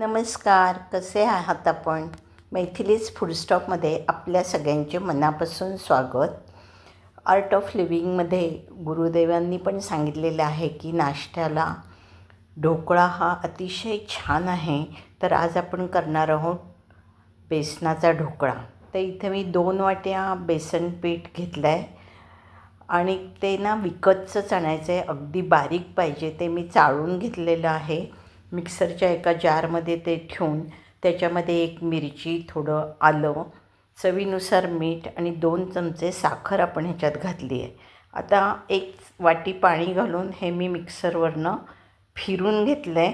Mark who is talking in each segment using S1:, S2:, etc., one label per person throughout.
S1: नमस्कार कसे आहात आपण? मैथिलीज फूडस्टॉपमध्ये आपल्या सगळ्यांचे मनापासून स्वागत. आर्ट ऑफ लिव्हिंगमध्ये गुरुदेवांनी पण सांगितलेलं आहे की नाश्त्याला ढोकळा हा अतिशय छान आहे. तर आज आपण करणार आहोत बेसनाचा ढोकळा. तर इथे मी दोन वाट्या बेसन पीठ घेतलं आहे आणि ते ना विकतचंच आणायचं आहे अगदी बारीक पाहिजे ते मी चाळून घेतलेलं आहे. मिक्सरच्या एका जारमध्ये ते ठेवून त्याच्यामध्ये एक मिरची थोडं आलं चवीनुसार मीठ आणि दोन चमचे साखर आपण ह्याच्यात घातली आहे. आता एक वाटी पाणी घालून हे मी मिक्सरवरनं फिरून घेतलं आहे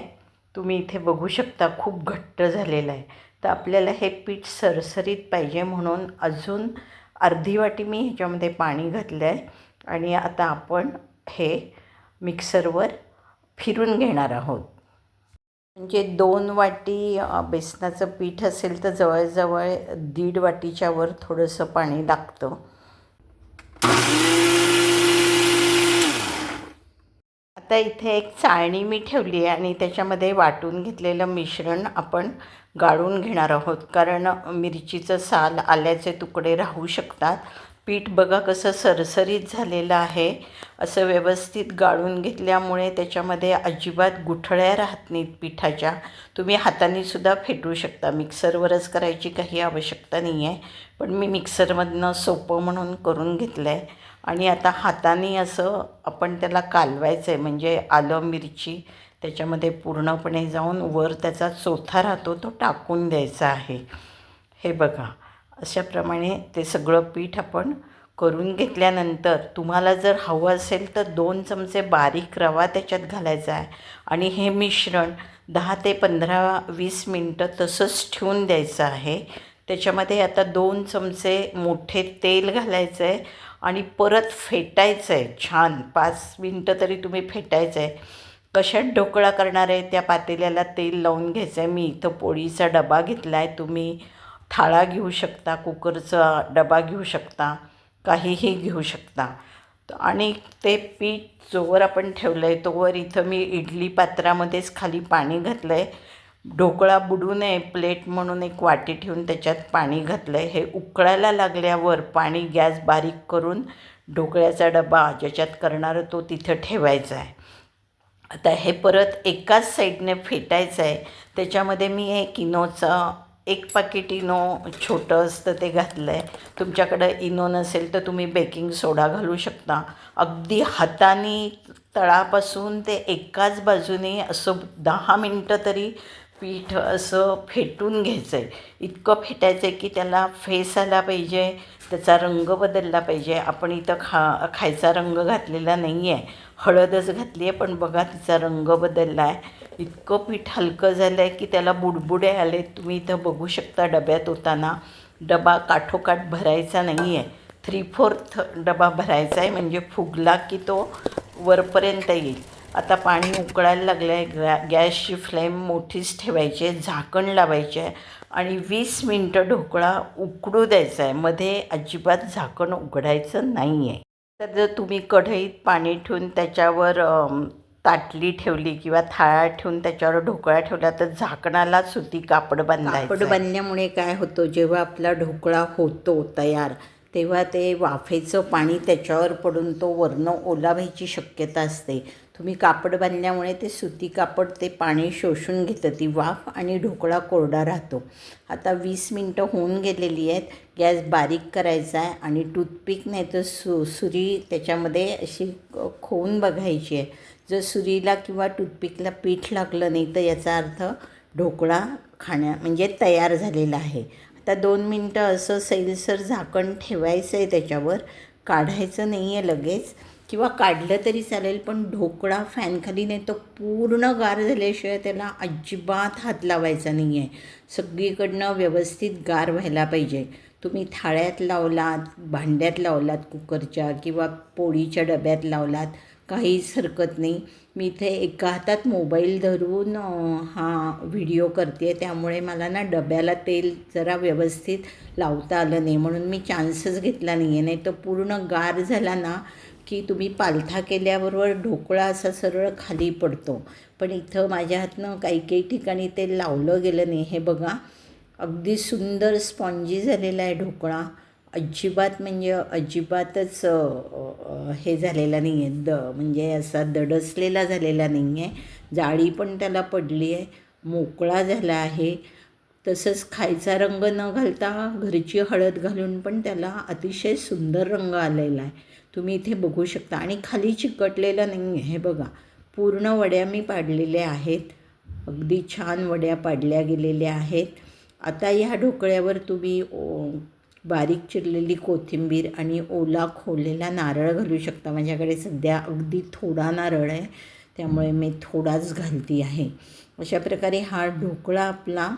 S1: तुम्ही इथे बघू शकता खूप घट्ट झालेलं आहे. तर आपल्याला हे पीठ सरसरीत पाहिजे म्हणून अजून अर्धी वाटी मी ह्याच्यामध्ये पाणी घातलं आहे आणि आता आपण हे मिक्सरवर फिरून घेणार आहोत. म्हणजे दोन वाटी बेसनाचं पीठ असेल तर जवळजवळ दीड वाटीच्या वर थोडंसं पाणी लागतं. आता इथे एक चाळणी मी ठेवली आहे आणि त्याच्यामध्ये वाटून घेतलेलं मिश्रण आपण गाळून घेणार आहोत. कारण मिरचीचं साल आल्याचे तुकडे राहू शकतात. पीठ बघा कसं सरसरीत झालेलं आहे. असं व्यवस्थित गाळून घेतल्यामुळे त्याच्यामध्ये अजिबात गुठळ्या राहत नाहीत पिठाच्या. तुम्ही हातानेसुद्धा फेटू शकता. मिक्सरवरच करायची काही आवश्यकता नाही आहे पण मी मिक्सरमधनं सोपं म्हणून करून घेतलं आहे आणि आता हाताने असं आपण त्याला कालवायचं आहे म्हणजे आलं मिरची त्याच्यामध्ये पूर्णपणे जाऊन वर त्याचा चोथा राहतो तो टाकून द्यायचा आहे. हे बघा. अशाप्रमाणे ते सगळं पीठ आपण करून घेतल्यानंतर तुम्हाला जर हवं असेल तर दोन चमचे बारीक रवा त्याच्यात घालायचा आहे. आणि हे मिश्रण दहा ते पंधरा वीस मिनटं तसंच ठेवून द्यायचं आहे. त्याच्यामध्ये आता दोन चमचे मोठे तेल घालायचं आहे आणि परत फेटायचं आहे छान पाच मिनटं तरी तुम्ही फेटायचं आहे कशात ढोकळा करणार आहे त्या पातेल्याला तेल लावून घ्यायचं आहे मी इथं पोळीचा डबा घेतला आहे तुम्ही थाळा घेऊ शकता कुकरचा डबा घेऊ शकता काहीही घेऊ शकता. आणि ते पीठ जोवर आपण ठेवलं आहे तोवर इथं मी इडली पात्रामध्येच खाली पाणी घातलं आहे ढोकळा बुडू नये प्लेट म्हणून एक वाटी ठेवून त्याच्यात पाणी घातलं आहे हे उकळायला लागल्यावर पाणी गॅस बारीक करून ढोकळ्याचा डबा ज्याच्यात करणारं तो तिथं ठेवायचा आहे. आता हे परत एकाच साईडने फेटायचं आहे. त्याच्यामध्ये मी एक इनोचं एक पाकिट इनो छोटं असतं ते घातलं आहे तुमच्याकडं इनो नसेल तर तुम्ही बेकिंग सोडा घालू शकता. अगदी हाताने तळापासून ते एकाच बाजूने असं दहा मिनटं तरी पीठ असं फेटून घ्यायचं आहे इतकं फेटायचं आहे की त्याला फेस आला पाहिजे त्याचा रंग बदलला पाहिजे. आपण इथं खा खायचा रंग घातलेला नाही आहे हळदच घातली आहे पण बघा तिचा रंग बदलला आहे इतकं पीठ हलकं झालं आहे की त्याला बुडबुडे आले. तुम्ही इथं बघू शकता डब्यात होताना डबा काठोकाठ भरायचा नाही आहे थ्री फोर्थ डबा भरायचा आहे म्हणजे फुगला की तो वरपर्यंत येईल. आता पाणी उकळायला लागलं आहे गॅ गॅसची फ्लेम मोठीच ठेवायची आहे झाकण लावायचे आहे आणि वीस मिनटं ढोकळा उकडू द्यायचा आहे मध्ये अजिबात झाकण उघडायचं नाही आहे तर जर तुम्ही कढईत पाणी ठेवून त्याच्यावर ताटली ठेवली किंवा थाळा ठेवून त्याच्यावर ढोकळा ठेवला तर झाकणाला सुती कापड बांधायचं. कापड बांधल्यामुळे काय होतं जेव्हा आपला ढोकळा होतो तयार तेव्हा ते वाफेचं पाणी त्याच्यावर पडून तो वरनं ओला व्हायची शक्यता असते. तुम्ही कापड बांधल्यामुळे ते सुती कापड ते पाणी शोषून घेतं ती वाफ आणि ढोकळा कोरडा राहतो. आता वीस मिनटं होऊन गेलेली आहेत गॅस बारीक करायचा आहे आणि टूथपिक नाही तर सु सुरी त्याच्यामध्ये अशी खोवून बघायची आहे. जर सुरीला किंवा टूथपिकला पीठ लागलं नाही तर याचा अर्थ ढोकळा खाण्या म्हणजे तयार झालेला आहे. आता दोन मिनटं असं सैलसर झाकण ठेवायचं आहे त्याच्यावर. काढायचं नाही आहे लगेच. किंवा काढलं तरी चालेल पण ढोकळा फॅनखाली नाही तर पूर्ण गार झाल्याशिवाय त्याला अजिबात हात लावायचा नाही आहे सगळीकडनं व्यवस्थित गार व्हायला पाहिजे. तुम्ही थाळ्यात लावलात भांड्यात लावलात कुकरच्या किंवा पोळीच्या डब्यात लावलात काहीच हरकत नाही. मी इथे एका हातात मोबाईल धरून हा व्हिडिओ करते त्यामुळे मला ना डब्याला तेल जरा व्यवस्थित लावता आलं नाही. म्हणून मी चान्सच घेतला नाही आहे नाही तर पूर्ण गार झाला ना की तुम्ही पालथा केल्याबरोबर ढोकळा असा सरळ खाली पडतो. पण इथं माझ्या हातनं काही काही ठिकाणी ते लावलं गेलं नाही. हे बघा अगदी सुंदर स्पॉन्जी झालेला आहे ढोकळा. अजिबात म्हणजे अजिबातच हे झालेला नाही आहे द म्हणजे असा दडसलेला झालेला नाही आहे जाळी पण त्याला पडली आहे मोकळा झाला आहे. तसंच खायचा रंग न घालता घरची हळद घालून पण त्याला अतिशय सुंदर रंग आलेला आहे. तुम्ही इथे बघू शकता. आणि खाली चिकटलेला नाही आहे हे बघा पूर्ण वड्या मी पाडलेल्या आहेत. अगदी छान वड्या पाडल्या गेलेल्या आहेत. आता ह्या ढोकळ्यावर तुम्ही बारीक चिरलेली कोथिंबीर आणि ओला खोललेला नारळ घालू शकता. माझ्याकडे सध्या अगदी थोडा नारळ आहे त्यामुळे मी थोडाच घालती आहे. अशा प्रकारे हा ढोकळा आपला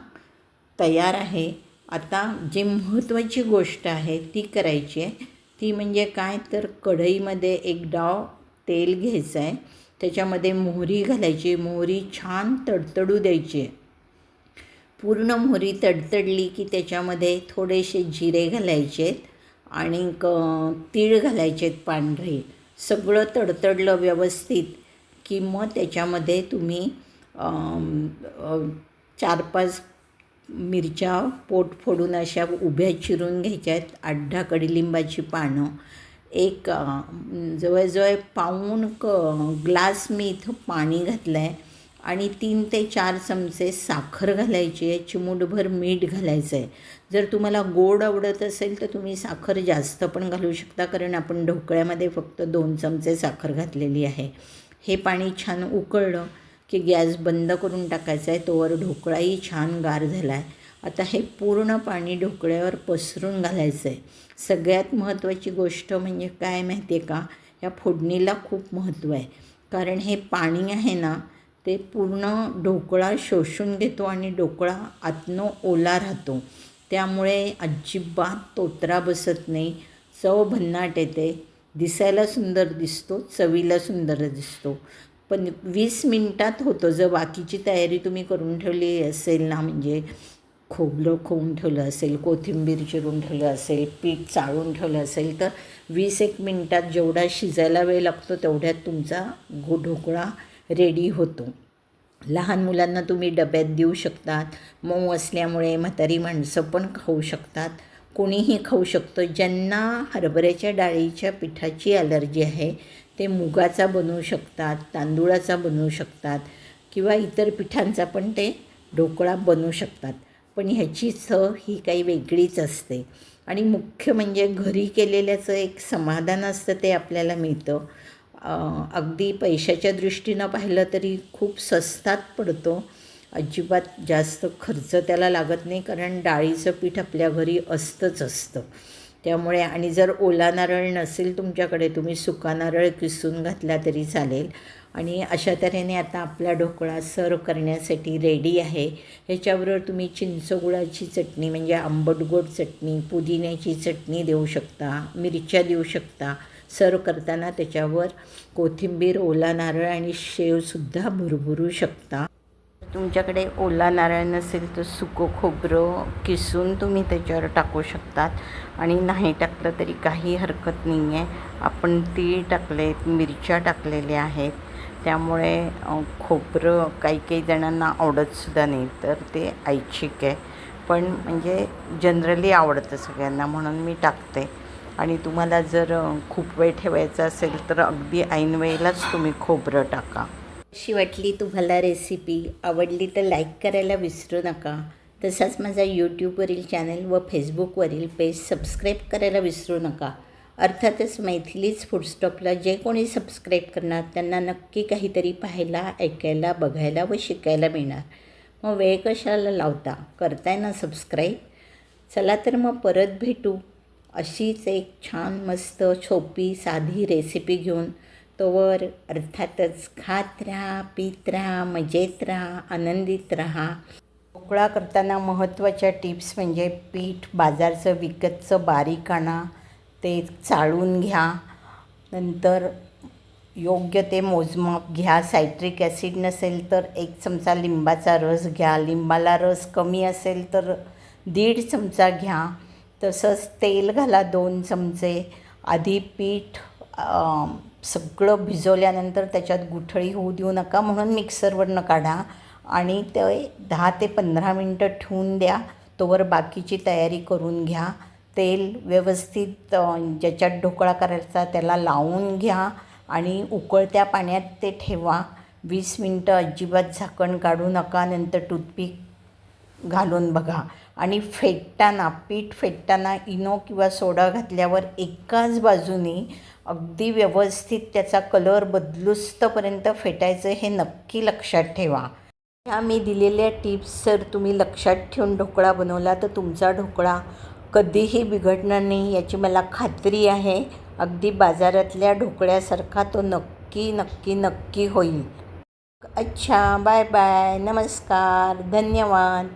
S1: तयार आहे. आता जी महत्त्वाची गोष्ट आहे ती करायची आहे. ती म्हणजे काय? तर कढईमध्ये एक डाव तेल घ्यायचं आहे. त्याच्यामध्ये मोहरी घालायची. मोहरी छान तडतडू द्यायची आहे. पूर्ण मोहरी तडतडली की त्याच्यामध्ये थोडेसे जिरे घालायचे आणि क तीळ घालायचे आहेत पांढरे. सगळं तडतडलं व्यवस्थित की मग त्याच्यामध्ये तुम्ही चार पाच मिरच्या पोट फोडून अशा उभ्या चिरून घ्यायच्या आहेत आड्ढा दहा कडीलिंबाची पानं. एक जवळजवळ पाऊण क ग्लास मी इथं पाणी घातलं आहे आणि तीन ते चार चमचे साखर घालायची आहे चिमूटभर मीठ घालायचं आहे जर तुम्हाला गोड आवडत असेल तर तुम्ही साखर जास्त पण घालू शकता कारण आपण ढोकळ्यामध्ये फक्त दोन चमचे साखर घातलेली आहे. हे पाणी छान उकळलं की गॅस बंद करून टाकायचा आहे तोवर ढोकळाही छान गार झाला आहे आता हे पूर्ण पाणी ढोकळ्यावर पसरून घालायचं आहे सगळ्यात महत्त्वाची गोष्ट म्हणजे काय माहिती आहे का? या फोडणीला खूप महत्त्व आहे. कारण हे पाणी आहे ना ते पूर्ण ढोकळा शोषून घेतो आणि ढोकळा आतनं ओला राहतो. त्यामुळे अजिबात तोत्रा बसत नाही. चव भन्नाट येते. दिसायला सुंदर दिसतो चवीला सुंदर दिसतो. पण वीस मिनटात होतं. जर बाकीची तयारी तुम्ही करून ठेवली असेल ना म्हणजे खोबलं खोवून ठेवलं असेल कोथिंबीर चिरून ठेवलं असेल पीठ चाळून ठेवलं असेल तर वीस एक मिनटात जेवढा शिजायला वेळ लागतो तेवढ्यात तुमचा गो ढोकळा रेडी होतो. लहान मुलांना तुम्ही डब्यात देऊ शकतात. मऊ असल्यामुळे म्हातारी माणसं पण खाऊ शकतात. कोणीही खाऊ शकतं. ज्यांना हरभऱ्याच्या डाळीच्या पिठाची ॲलर्जी आहे ते मुगाचा बनवू शकतात तांदूळाचा बनवू शकतात किंवा इतर पिठांचा पण ते ढोकळा बनवू शकतात. पण ह्याची चव ही काही वेगळीच असते. आणि मुख्य म्हणजे घरी केलेल्याचं एक समाधान असतं ते आपल्याला मिळतं. अगदी पैशाच्या दृष्टीनं पाहिलं तरी खूप स्वस्तात पडतो. अजिबात जास्त खर्च त्याला लागत नाही कारण डाळीचं पीठ आपल्या घरी असतंच असतं. त्यामुळे आणि जर ओला नारळ नसेल तुमच्याकडे तुम्ही सुका नारळ किसून घातला तरी चालेल. आणि अशा तऱ्हेने आता आपला ढोकळा सर्व करण्यासाठी रेडी आहे. ह्याच्याबरोबर तुम्ही चिंचगुळाची चटणी म्हणजे आंबट गोड चटणी पुदिन्याची चटणी देऊ शकता मिरच्या देऊ शकता सर्व करताना त्याच्यावर कोथिंबीर ओला नारळ आणि शेवसुद्धा भुरभुरू शकता. तुमच्याकडे ओला नारळ नसेल तर सुकं खोबरं किसून तुम्ही त्याच्यावर टाकू शकतात. आणि नाही टाकलं तरी काही हरकत नाही आहे आपण तीळ टाकलेत मिरच्या टाकलेल्या आहेत. त्यामुळे खोबरं काही काही जणांना आवडतसुद्धा नाही तर ते ऐच्छिक आहे. पण म्हणजे जनरली आवडतं सगळ्यांना म्हणून मी टाकते. आणि तुम्हाला जर खूप वेळ ठेवायचा असेल तर अगदी ऐन वेळेलाच तुम्ही खोबरं टाका. अशी वाटली तुम्हाला रेसिपी आवडली तर लाईक करायला विसरू नका. तसाच माझा यूट्यूबवरील चॅनल व फेसबुकवरील पेज सबस्क्राईब करायला विसरू नका. अर्थातच मैथिलीच फूडस्टॉपला जे कोणी सबस्क्राईब करणार त्यांना नक्की काहीतरी पाहायला ऐकायला बघायला व शिकायला मिळणार. मग वेळ कशाला लावता? करताय ना सबस्क्राईब चला तर मग परत भेटू. अशीच एक छान मस्त सोपी साधी रेसिपी घेऊन तोवर अर्थातच खात राहा पीत राहा मजेत राहा आनंदित राहा. ढोकळा करताना महत्त्वाच्या टिप्स म्हणजे पीठ बाजारचं विकतचं बारीक आणा ते चाळून घ्या. नंतर योग्य ते मोजमाप घ्या. सायट्रिक ॲसिड नसेल तर एक चमचा लिंबाचा रस घ्या. लिंबाला रस कमी असेल तर दीड चमचा घ्या. तसंच तेल घाला दोन चमचे आधी पीठ सगळं भिजवल्यानंतर त्याच्यात गुठळी होऊ देऊ नका म्हणून मिक्सरवरनं काढा आणि ते दहा ते पंधरा मिनटं ठेवून द्या. तोवर बाकीची तयारी करून घ्या. तेल व्यवस्थित ज्याच्यात ढोकळा करायचा त्याला लावून घ्या आणि उकळत्या पाण्यात ते ठेवा. वीस मिनटं अजिबात झाकण काढू नका नंतर टूथपिक घालून बघा. आणि फेटताना पीठ फेटताना इनो किंवा सोडा घातल्यावर एकाच बाजूने अगदी व्यवस्थित त्याचा कलर बदलुस्तपर्यंत फेटायचं हे नक्की लक्षात ठेवा. ह्या मी दिलेल्या टिप्स जर तुम्ही लक्षात ठेवून ढोकळा बनवला तर तुमचा ढोकळा कधीही बिघडणार नाही याची मला खात्री आहे. अगदी बाजारातल्या ढोकळ्यासारखा तो नक्की नक्की नक्की होईल. अच्छा बाय बाय नमस्कार. धन्यवाद.